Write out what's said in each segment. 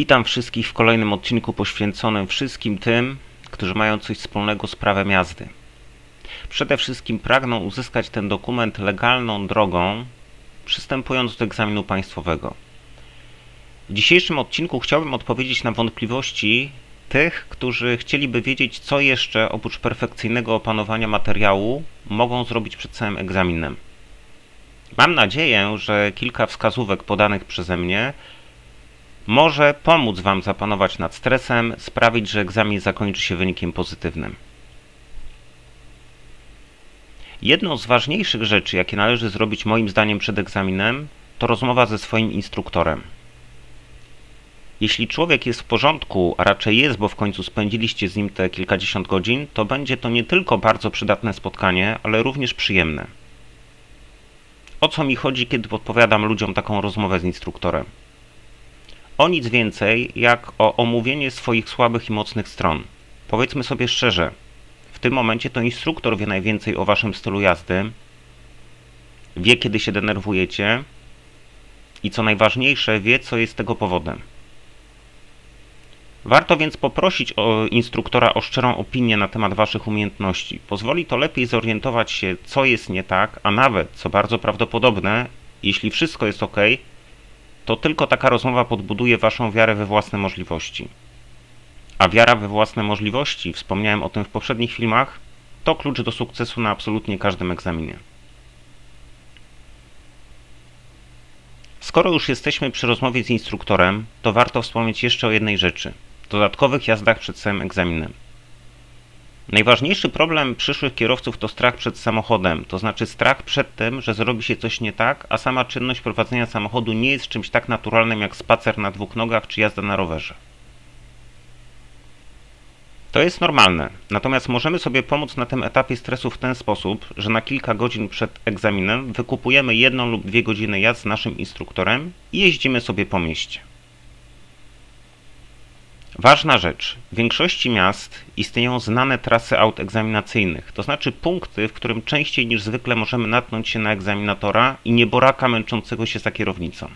Witam wszystkich w kolejnym odcinku poświęconym wszystkim tym, którzy mają coś wspólnego z prawem jazdy. Przede wszystkim pragną uzyskać ten dokument legalną drogą, przystępując do egzaminu państwowego. W dzisiejszym odcinku chciałbym odpowiedzieć na wątpliwości tych, którzy chcieliby wiedzieć, co jeszcze oprócz perfekcyjnego opanowania materiału mogą zrobić przed całym egzaminem. Mam nadzieję, że kilka wskazówek podanych przeze mnie może pomóc Wam zapanować nad stresem, sprawić, że egzamin zakończy się wynikiem pozytywnym. Jedną z ważniejszych rzeczy, jakie należy zrobić moim zdaniem przed egzaminem, to rozmowa ze swoim instruktorem. Jeśli człowiek jest w porządku, a raczej jest, bo w końcu spędziliście z nim te kilkadziesiąt godzin, to będzie to nie tylko bardzo przydatne spotkanie, ale również przyjemne. O co mi chodzi, kiedy podpowiadam ludziom taką rozmowę z instruktorem? O nic więcej, jak o omówienie swoich słabych i mocnych stron. Powiedzmy sobie szczerze, w tym momencie to instruktor wie najwięcej o waszym stylu jazdy, wie kiedy się denerwujecie i co najważniejsze, wie co jest tego powodem. Warto więc poprosić o instruktora o szczerą opinię na temat Waszych umiejętności. Pozwoli to lepiej zorientować się, co jest nie tak, a nawet, co bardzo prawdopodobne, jeśli wszystko jest ok, to tylko taka rozmowa podbuduje Waszą wiarę we własne możliwości. A wiara we własne możliwości, wspomniałem o tym w poprzednich filmach, to klucz do sukcesu na absolutnie każdym egzaminie. Skoro już jesteśmy przy rozmowie z instruktorem, to warto wspomnieć jeszcze o jednej rzeczy dodatkowych jazdach przed samym egzaminem. Najważniejszy problem przyszłych kierowców to strach przed samochodem, to znaczy strach przed tym, że zrobi się coś nie tak, a sama czynność prowadzenia samochodu nie jest czymś tak naturalnym jak spacer na dwóch nogach czy jazda na rowerze. To jest normalne, natomiast możemy sobie pomóc na tym etapie stresu w ten sposób, że na kilka godzin przed egzaminem wykupujemy jedną lub dwie godziny jazd z naszym instruktorem i jeździmy sobie po mieście. Ważna rzecz. W większości miast istnieją znane trasy aut egzaminacyjnych, to znaczy punkty, w którym częściej niż zwykle możemy natknąć się na egzaminatora i nieboraka męczącego się za kierownicą.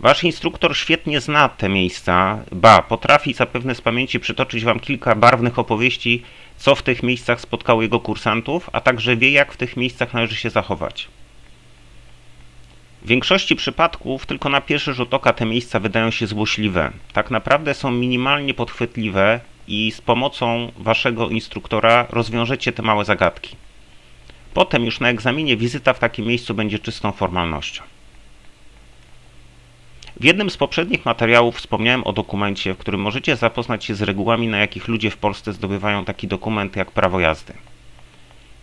Wasz instruktor świetnie zna te miejsca, ba, potrafi zapewne z pamięci przytoczyć Wam kilka barwnych opowieści, co w tych miejscach spotkało jego kursantów, a także wie, jak w tych miejscach należy się zachować. W większości przypadków tylko na pierwszy rzut oka te miejsca wydają się złośliwe. Tak naprawdę są minimalnie podchwytliwe i z pomocą waszego instruktora rozwiążecie te małe zagadki. Potem już na egzaminie wizyta w takim miejscu będzie czystą formalnością. W jednym z poprzednich materiałów wspomniałem o dokumencie, w którym możecie zapoznać się z regułami, na jakich ludzie w Polsce zdobywają taki dokument jak prawo jazdy.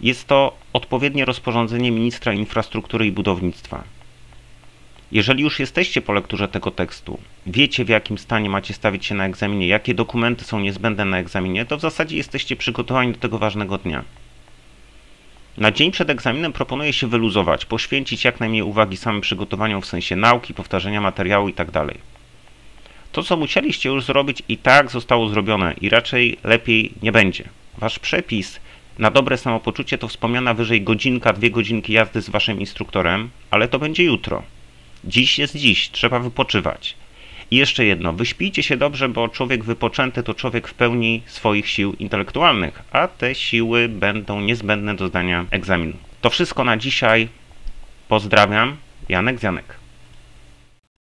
Jest to odpowiednie rozporządzenie ministra infrastruktury i budownictwa. Jeżeli już jesteście po lekturze tego tekstu, wiecie w jakim stanie macie stawić się na egzaminie, jakie dokumenty są niezbędne na egzaminie, to w zasadzie jesteście przygotowani do tego ważnego dnia. Na dzień przed egzaminem proponuję się wyluzować, poświęcić jak najmniej uwagi samym przygotowaniom w sensie nauki, powtarzania materiału itd. Tak to, co musieliście już zrobić, i tak zostało zrobione i raczej lepiej nie będzie. Wasz przepis na dobre samopoczucie to wspomniana wyżej godzinka, dwie godzinki jazdy z waszym instruktorem, ale to będzie jutro. Dziś jest dziś, trzeba wypoczywać. I jeszcze jedno, wyśpijcie się dobrze, bo człowiek wypoczęty to człowiek w pełni swoich sił intelektualnych, a te siły będą niezbędne do zdania egzaminu. To wszystko na dzisiaj. Pozdrawiam, Janek Zianek.